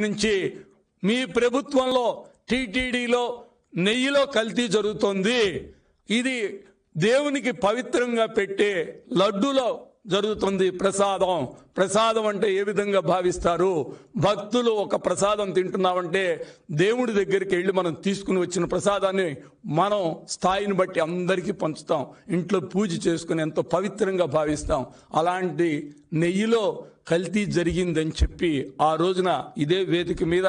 నుంచి మీ ప్రభుత్వంలో టీటీడీలో నెయ్యిలో కల్తీ జరుగుతోంది. ఇది దేవునికి పవిత్రంగా పెట్టే లడ్డూలో జరుగుతుంది ప్రసాదం. ప్రసాదం అంటే ఏ విధంగా భావిస్తారు? భక్తులు ఒక ప్రసాదం తింటున్నామంటే దేవుడి దగ్గరికి వెళ్ళి మనం తీసుకుని వచ్చిన ప్రసాదాన్ని మనం స్థాయిని బట్టి అందరికీ పంచుతాం. ఇంట్లో పూజ చేసుకుని ఎంతో పవిత్రంగా భావిస్తాం. అలాంటి నెయ్యిలో కల్తీ జరిగిందని చెప్పి ఆ రోజున ఇదే వేదిక మీద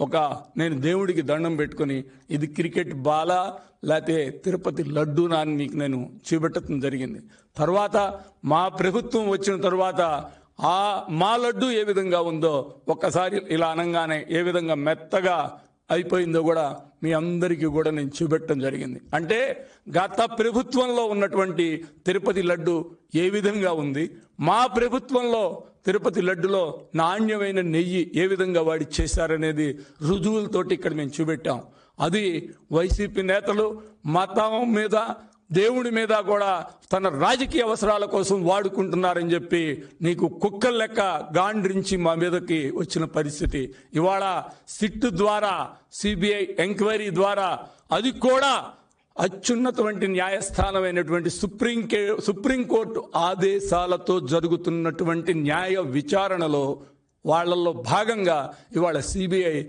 ఒక నేను దేవుడికి దండం పెట్టుకొని ఇది క్రికెట్ బాలా లేకపోతే తిరుపతి లడ్డూనా అని మీకు నేను చూపెట్టడం జరిగింది. తర్వాత మా ప్రభుత్వం వచ్చిన తర్వాత ఆ మా లడ్డు ఏ విధంగా ఉందో ఒక్కసారి ఇలా అనగానే ఏ విధంగా మెత్తగా అయిపోయిందో కూడా మీ అందరికీ కూడా నేను చూపెట్టడం జరిగింది. అంటే గత ప్రభుత్వంలో ఉన్నటువంటి తిరుపతి లడ్డు ఏ విధంగా ఉంది? మా ప్రభుత్వంలో తిరుపతి లడ్డులో నాణ్యమైన నెయ్యి ఏ విధంగా వాడి చేశారనేది రుజువులతోటి ఇక్కడ మేము చూపెట్టాం. అది వైసీపీ నేతలు మతం మీద దేవుడి మీద కూడా తన రాజకీయ అవసరాల కోసం వాడుకుంటున్నారని చెప్పి నీకు కుక్కల లెక్క గాండ్రించి మా మీదకి వచ్చిన పరిస్థితి. ఇవాళ సిట్టు ద్వారా సిబిఐ ఎంక్వైరీ ద్వారా అది కూడా అత్యున్నతమైన న్యాయస్థానమైనటువంటి సుప్రీం కే సుప్రీంకోర్టు ఆదేశాలతో జరుగుతున్నటువంటి న్యాయ విచారణలో వాళ్ళల్లో భాగంగా ఇవాళ సిబిఐ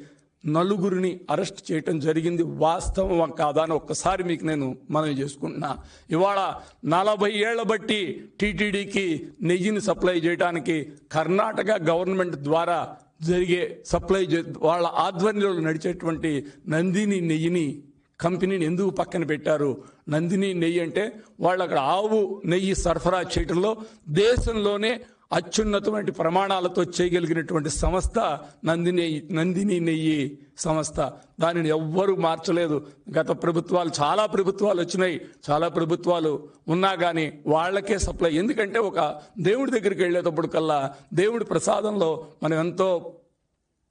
నలుగురిని అరెస్ట్ చేయటం జరిగింది. వాస్తవం కాదా అని ఒక్కసారి మీకు నేను మనవి చేసుకుంటున్నా. ఇవాళ నలభై ఏళ్ళ బట్టి టీటీడీకి నెయ్యిని సప్లై చేయడానికి కర్ణాటక గవర్నమెంట్ ద్వారా జరిగే సప్లై వాళ్ళ ఆధ్వర్యంలో నడిచేటువంటి నందిని నెయ్యిని కంపెనీని ఎందుకు పక్కన పెట్టారు? నందిని నెయ్యి అంటే వాళ్ళు అక్కడ ఆవు నెయ్యి సరఫరా చేయడంలో దేశంలోనే అత్యున్నతమైన ప్రమాణాలతో చేయగలిగినటువంటి సంస్థ నందిని నందిని నెయ్యి సంస్థ. దానిని ఎవ్వరూ మార్చలేదు. గత ప్రభుత్వాలు చాలా ప్రభుత్వాలు వచ్చినాయి. చాలా ప్రభుత్వాలు ఉన్నా కానీ వాళ్ళకే సప్లై. ఎందుకంటే ఒక దేవుడి దగ్గరికి వెళ్ళేటప్పుడు కల్లా దేవుడి ప్రసాదంలో మనం ఎంతో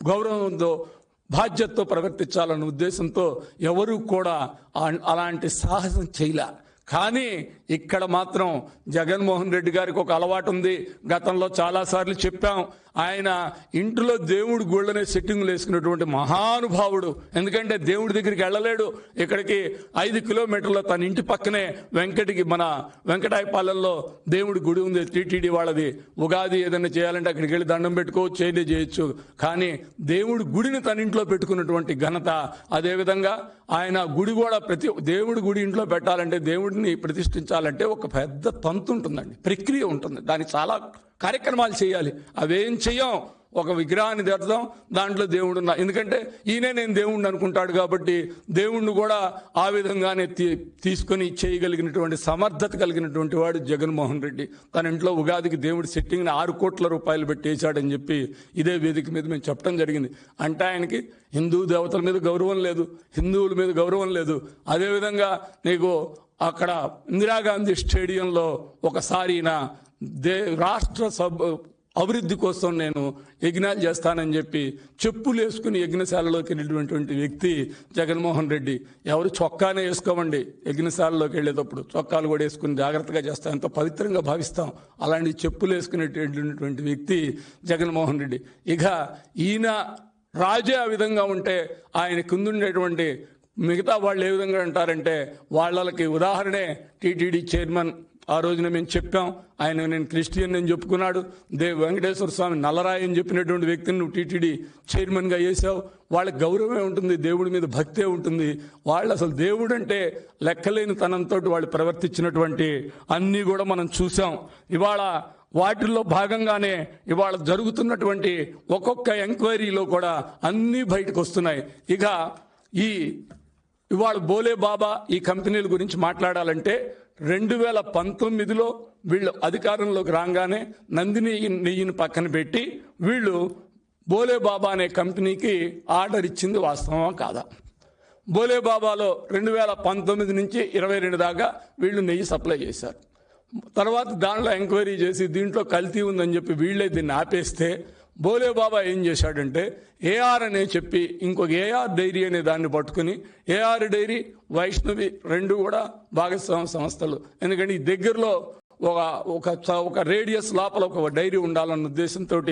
గౌరవంతో బాధ్యతతో ప్రవర్తించాలన్న ఉద్దేశంతో ఎవరు కూడా అలాంటి సాహసం చేయలే. కానీ ఇక్కడ మాత్రం జగన్మోహన్ రెడ్డి గారికి ఒక అలవాటు ఉంది. గతంలో చాలాసార్లు చెప్పాం. ఆయన ఇంటిలో దేవుడు గుళ్ళనే సెట్టింగ్లు వేసుకున్నటువంటి మహానుభావుడు. ఎందుకంటే దేవుడి దగ్గరికి వెళ్ళలేడు. ఇక్కడికి ఐదు కిలోమీటర్ల తన ఇంటి పక్కనే వెంకటికి మన వెంకటాయపాలెంలో దేవుడి గుడి ఉంది. టీటీడీ వాళ్ళది. ఉగాది ఏదైనా చేయాలంటే అక్కడికి వెళ్ళి దండం పెట్టుకోవచ్చు చేయలే చేయొచ్చు. కానీ దేవుడి గుడిని తన ఇంట్లో పెట్టుకున్నటువంటి ఘనత అదేవిధంగా ఆయన గుడి కూడా ప్రతి దేవుడి గుడి ఇంట్లో పెట్టాలంటే దేవుడిని ప్రతిష్ఠించాలంటే ఒక పెద్ద తంతు ఉంటుందండి. ప్రక్రియ ఉంటుంది. దానికి చాలా కార్యక్రమాలు చేయాలి. అవేం చెయ్యం? ఒక విగ్రహాన్ని తెడదాం దాంట్లో దేవుడు ఉన్నా. ఎందుకంటే ఈయనే నేను దేవుణ్ణి అనుకుంటాడు కాబట్టి దేవుణ్ణి కూడా ఆ విధంగానే తీ తీసుకొని చేయగలిగినటువంటి సమర్థత కలిగినటువంటి వాడు జగన్మోహన్ రెడ్డి. తన ఇంట్లో ఉగాదికి దేవుడి సెట్టింగ్ని ఆరు కోట్ల రూపాయలు పెట్టి వేశాడని చెప్పి ఇదే వేదిక మీద మేము చెప్పడం జరిగింది. అంటే ఆయనకి హిందూ దేవతల మీద గౌరవం లేదు హిందువుల మీద గౌరవం లేదు. అదేవిధంగా నీకు అక్కడ ఇందిరాగాంధీ స్టేడియంలో ఒకసారి నా దే రాష్ట్ర సభ అభివృద్ధి కోసం నేను యజ్ఞాలు చేస్తానని చెప్పి చెప్పులు వేసుకుని యజ్ఞశాలలోకి వెళ్ళినటువంటి వ్యక్తి జగన్మోహన్ రెడ్డి. ఎవరు చొక్కానే వేసుకోమండి యజ్ఞశాలలోకి వెళ్ళేటప్పుడు. చొక్కాలు కూడా వేసుకుని జాగ్రత్తగా చేస్తాం ఎంతో పవిత్రంగా భావిస్తాం. అలాంటి చెప్పులు వేసుకునేటటువంటి వ్యక్తి జగన్మోహన్ రెడ్డి. ఇక ఈయన రాజే ఆ విధంగా ఉంటే ఆయన కిందుండేటువంటి మిగతా వాళ్ళు ఏ విధంగా అంటారంటే వాళ్ళకి ఉదాహరణే టీటీడీ చైర్మన్ ఆ రోజున మేము చెప్పాం ఆయన నేను క్రిస్టియన్ అని చెప్పుకున్నాడు. దే వెంకటేశ్వర స్వామి నల్లరాయి అని చెప్పినటువంటి వ్యక్తిని నువ్వు టీటీడీ చైర్మన్గా వేసావు వాళ్ళకి గౌరవమే ఉంటుంది దేవుడి మీద భక్తే ఉంటుంది. వాళ్ళు అసలు దేవుడు అంటే లెక్కలేని తనంతో వాళ్ళు ప్రవర్తించినటువంటి అన్నీ కూడా మనం చూసాం ఇవాళ వాటిల్లో భాగంగానే ఇవాళ జరుగుతున్నటువంటి ఒక్కొక్క ఎంక్వైరీలో కూడా అన్నీ బయటకు వస్తున్నాయి. ఇక ఈ ఇవాళ బోలే బాబా ఈ కంపెనీల గురించి మాట్లాడాలంటే రెండు వేల పంతొమ్మిదిలో వీళ్ళు అధికారంలోకి రాగానే నందిని నెయ్యిని పక్కన పెట్టి వీళ్ళు బోలే బాబా అనే కంపెనీకి ఆర్డర్ ఇచ్చింది వాస్తవమా కాదా? బోలే బాబాలో రెండు వేల పంతొమ్మిది నుంచి ఇరవై రెండు దాకా వీళ్ళు నెయ్యి సప్లై చేశారు. తర్వాత దాంట్లో ఎంక్వైరీ చేసి దీంట్లో కల్తీ ఉందని చెప్పి వీళ్ళే దీన్ని ఆపేస్తే బోలే బాబా ఏం చేశాడంటే ఏఆర్ అనే చెప్పి ఇంకొక ఏఆర్ డైరీ అనే దాన్ని పట్టుకుని ఏఆర్ డైరీ వైష్ణవి రెండు కూడా భాగస్వామ్య సంస్థలు. ఎందుకంటే ఈ దగ్గరలో ఒక ఒక చ- ఒక రేడియస్ లోపల ఒక డైరీ ఉండాలన్న ఉద్దేశంతో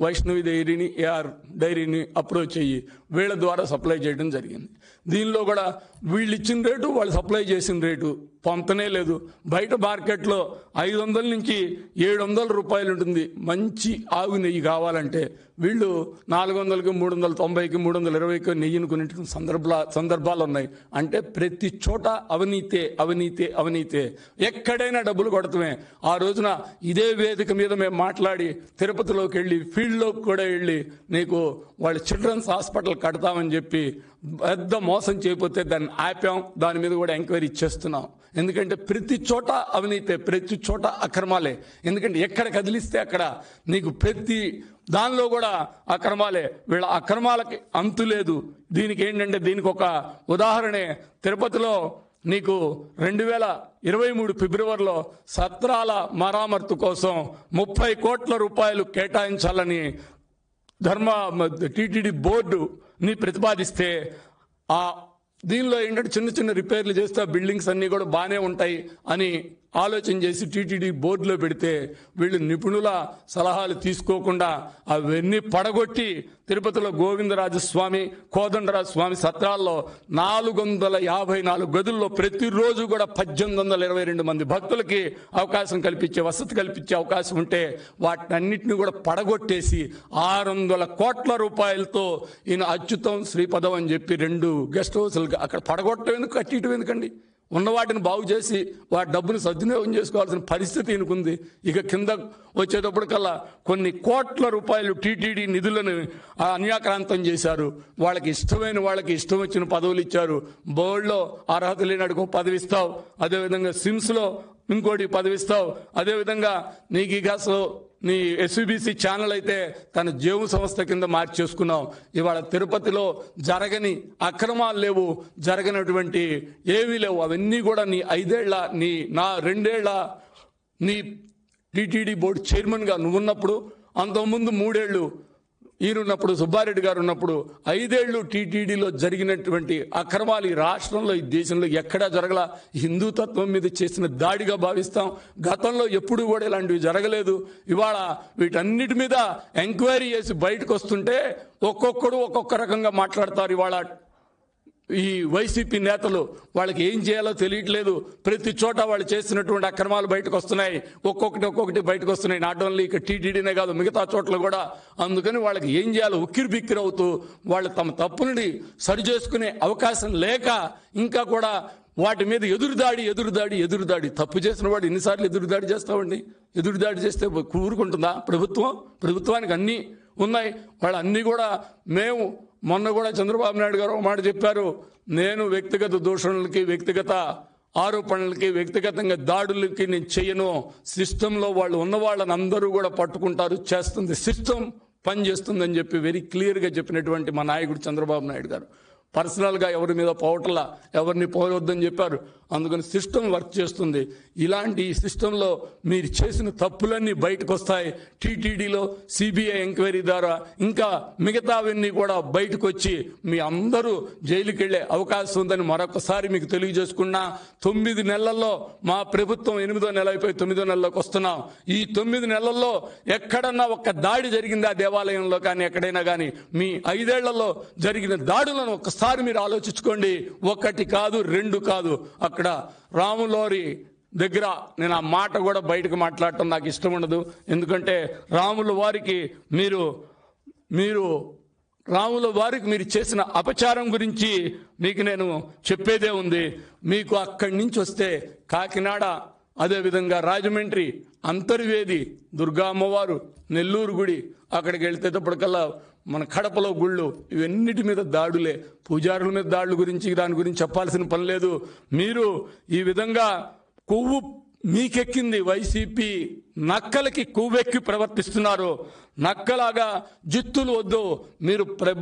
వైష్ణవి డైరీని ఏఆర్ డైరీని అప్రోచ్ అయ్యి వీళ్ళ ద్వారా సప్లై చేయడం జరిగింది. దీనిలో కూడా వీళ్ళు ఇచ్చిన రేటు వాళ్ళు సప్లై చేసిన రేటు పొంతనే లేదు. బయట మార్కెట్లో ఐదు వందల నుంచి ఏడు వందల రూపాయలు ఉంటుంది. మంచి ఆవు నెయ్యి కావాలంటే వీళ్ళు నాలుగు వందలకి మూడు వందల తొంభైకి మూడు వందల ఇరవైకి నెయ్యిని కొన్నింటికి సందర్భాల సందర్భాలు ఉన్నాయి. అంటే ప్రతి చోట అవినీతే అవినీతే అవినీతే. ఎక్కడైనా డబ్బులు కొడతమే. ఆ రోజున ఇదే వేదిక మీద మేము మాట్లాడి తిరుపతిలోకి వెళ్ళి ఫీల్డ్లోకి కూడా వెళ్ళి నీకు వాళ్ళ చిల్డ్రన్స్ హాస్పిటల్ కడతామని చెప్పి పెద్ద మోసం చేయకపోతే దాన్ని ఆపాం. దాని మీద కూడా ఎంక్వైరీ చేస్తున్నాం. ఎందుకంటే ప్రతి చోట అవినీతే ప్రతి చోట అక్రమాలే. ఎందుకంటే ఎక్కడ కదిలిస్తే అక్కడ నీకు ప్రతి దానిలో కూడా అక్రమాలే. వీళ్ళ అక్రమాలకి అంతు లేదు. దీనికి ఏంటంటే దీనికి ఒక ఉదాహరణే. తిరుపతిలో నీకు రెండు వేల ఇరవై మూడు ఫిబ్రవరిలో సత్రాల మరామత్తు కోసం ముప్పై కోట్ల రూపాయలు కేటాయించాలని ధర్మ టీటీడీ బోర్డు నీ ప్రతిపాదిస్తే ఆ దీనిలో ఏంటంటే చిన్న చిన్న రిపేర్లు చేస్తే బిల్డింగ్స్ అన్నీ కూడా బాగానే ఉంటాయి అని ఆలోచన చేసి టీటీడీ బోర్డులో పెడితే వీళ్ళు నిపుణుల సలహాలు తీసుకోకుండా అవన్నీ పడగొట్టి తిరుపతిలో గోవిందరాజస్వామి స్వామి సత్రాల్లో నాలుగు వందల యాభై నాలుగు గదుల్లో ప్రతిరోజు కూడా పద్దెనిమిది వందల ఇరవై రెండు మంది భక్తులకి అవకాశం కల్పించే వసతి కల్పించే అవకాశం ఉంటే వాటినన్నింటినీ కూడా పడగొట్టేసి ఆరు వందల కోట్ల రూపాయలతో ఈయన అచ్యుతం శ్రీపదం అని చెప్పి రెండు గెస్ట్ హౌస్లు అక్కడ పడగొట్టడం ఎందుకు కట్టియటం ఎందుకండి? ఉన్న వాటిని బాగు చేసి వాటి డబ్బును సద్వినియోగం చేసుకోవాల్సిన పరిస్థితి ఈయనకుంది. ఇక కింద వచ్చేటప్పటికల్లా కొన్ని కోట్ల రూపాయలు టీటీడీ నిధులను అన్యాక్రాంతం చేశారు. వాళ్ళకి ఇష్టమైన వాళ్ళకి ఇష్టం వచ్చిన పదవులు ఇచ్చారు. బోర్డులో అర్హత లేనడుకో పదవి ఇస్తావు. అదేవిధంగా సిమ్స్లో ఇంకోటి పదవిస్తావు అదేవిధంగా నీకు ఇక అసలు నీ ఎస్విబిసి ఛానల్ అయితే తన జేవు సంస్థ కింద మార్చేసుకున్నాం ఇవాళ తిరుపతిలో జరగని అక్రమాలు లేవు. జరగనటువంటి ఏవీ లేవు. అవన్నీ కూడా నీ ఐదేళ్ళ నీ నా రెండేళ్ళ నీ టీటీడీ బోర్డు చైర్మన్గా నువ్వున్నప్పుడు అంతకుముందు మూడేళ్ళు ఈయనున్నప్పుడు సుబ్బారెడ్డి గారు ఉన్నప్పుడు ఐదేళ్ళు టీటీడీలో జరిగినటువంటి అక్రమాలు ఈ రాష్ట్రంలో ఈ దేశంలో ఎక్కడా జరగల. హిందూతత్వం మీద చేసిన దాడిగా భావిస్తాం. గతంలో ఎప్పుడు కూడా ఇలాంటివి జరగలేదు. ఇవాళ వీటన్నిటి మీద ఎంక్వైరీ చేసి బయటకు వస్తుంటే ఒక్కొక్కడు ఒక్కొక్క రకంగా మాట్లాడతారు. ఇవాళ ఈ వైసీపీ నేతలు వాళ్ళకి ఏం చేయాలో తెలియట్లేదు. ప్రతి చోట వాళ్ళు చేసినటువంటి అక్రమాలు బయటకు వస్తున్నాయి. ఒక్కొక్కటి ఒక్కొక్కటి బయటకు వస్తున్నాయి. నాట్ ఓన్లీ ఇక టీటీడీనే కాదు మిగతా చోట్ల కూడా. అందుకని వాళ్ళకి ఏం చేయాలో ఉక్కిరి బిక్కిరి అవుతూ వాళ్ళు తమ తప్పులని సరిచేసుకునే అవకాశం లేక ఇంకా కూడా వాటి మీద ఎదురుదాడి ఎదురుదాడి ఎదురుదాడి. తప్పు చేసిన వాడు ఎన్నిసార్లు ఎదురుదాడి చేస్తామండి ఎదురుదాడి చేస్తే కూరుకుంటుందా ప్రభుత్వం? ప్రభుత్వానికి అన్నీ ఉన్నాయి. వాళ్ళు అన్నీ కూడా మేము మొన్న కూడా చంద్రబాబు నాయుడు గారు ఒక మాట చెప్పారు. నేను వ్యక్తిగత దూషణలకి వ్యక్తిగత ఆరోపణలకి వ్యక్తిగతంగా దాడులకి నేను చేయను. సిస్టంలో వాళ్ళు ఉన్న వాళ్ళని అందరూ కూడా పట్టుకుంటారు చేస్తుంది. సిస్టమ్ పని చేస్తుందని చెప్పి వెరీ క్లియర్గా చెప్పినటువంటి మా నాయకుడు చంద్రబాబు నాయుడు గారు. పర్సనల్గా ఎవరి మీద పోవట్లా ఎవరిని పోవద్దని చెప్పారు. అందుకని సిస్టమ్ వర్క్ చేస్తుంది. ఇలాంటి ఈ సిస్టంలో మీరు చేసిన తప్పులన్నీ బయటకు వస్తాయి టీటీడీలో సిబిఐ ఎంక్వైరీ ద్వారా ఇంకా మిగతావన్నీ కూడా బయటకు వచ్చి మీ అందరూ జైలుకి వెళ్ళే అవకాశం ఉందని మరొకసారి మీకు తెలియజేసుకున్నా. తొమ్మిది నెలల్లో మా ప్రభుత్వం ఎనిమిదో నెల అయిపోయి తొమ్మిదో నెలలోకి వస్తున్నాం. ఈ తొమ్మిది నెలల్లో ఎక్కడన్నా ఒక్క దాడి జరిగిందా దేవాలయంలో కానీ ఎక్కడైనా కానీ? మీ ఐదేళ్ళలో జరిగిన దాడులను ఒక్కసారి మీరు ఆలోచించుకోండి. ఒకటి కాదు రెండు కాదు. అక్కడ రాములోరి దగ్గర నేను ఆ మాట కూడా బయటకు మాట్లాడటం నాకు ఇష్టం ఉండదు. ఎందుకంటే రాముల వారికి మీరు మీరు రాముల వారికి మీరు చేసిన అపచారం గురించి మీకు నేను చెప్పేదే ఉంది. మీకు అక్కడి నుంచి వస్తే కాకినాడ అదేవిధంగా రాజమండ్రి అంతర్వేది దుర్గా అమ్మవారు నెల్లూరు గుడి అక్కడికి వెళ్తేటప్పటికల్లా మన కడపలో గుళ్ళు ఇవన్నిటి మీద దాడులే. పూజారుల మీద దాడుల గురించి దాని గురించి చెప్పాల్సిన పని లేదు. మీరు ఈ విధంగా కొవ్వు మీకెక్కింది వైసీపీ నక్కలకి కొవ్వెక్కి ప్రవర్తిస్తున్నారు. నక్కలాగా జిత్తులు వద్దు. మీరు ప్ర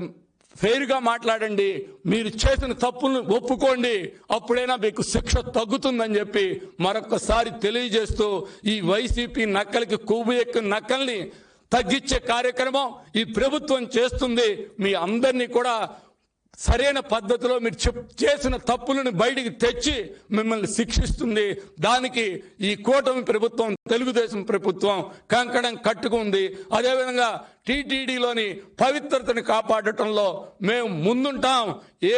ఫెయిర్గా మాట్లాడండి మీరు చేసిన తప్పులను ఒప్పుకోండి అప్పుడైనా మీకు శిక్ష తగ్గుతుందని చెప్పి మరొకసారి తెలియజేస్తూ ఈ వైసీపీ నక్కలకి కొవ్వు ఎక్కిన నక్కల్ని తగ్గించే కార్యక్రమం ఈ ప్రభుత్వం చేస్తుంది. మీ అందరినీ కూడా సరైన పద్ధతిలో మీరు చెప్ చేసిన తప్పులను బయటికి తెచ్చి మిమ్మల్ని శిక్షిస్తుంది. దానికి ఈ కూటమి ప్రభుత్వం తెలుగుదేశం ప్రభుత్వం కంకణం కట్టుకుంది. అదేవిధంగా టీటీడీలోని పవిత్రతను కాపాడటంలో మేము ముందుంటాం.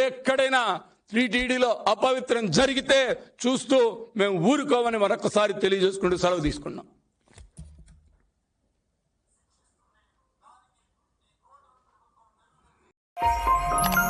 ఎక్కడైనా టీటీడీలో అపవిత్రం జరిగితే చూస్తూ మేము ఊరుకోమని మరొకసారి తెలియజేసుకుంటూ సెలవు తీసుకున్నాం. Thank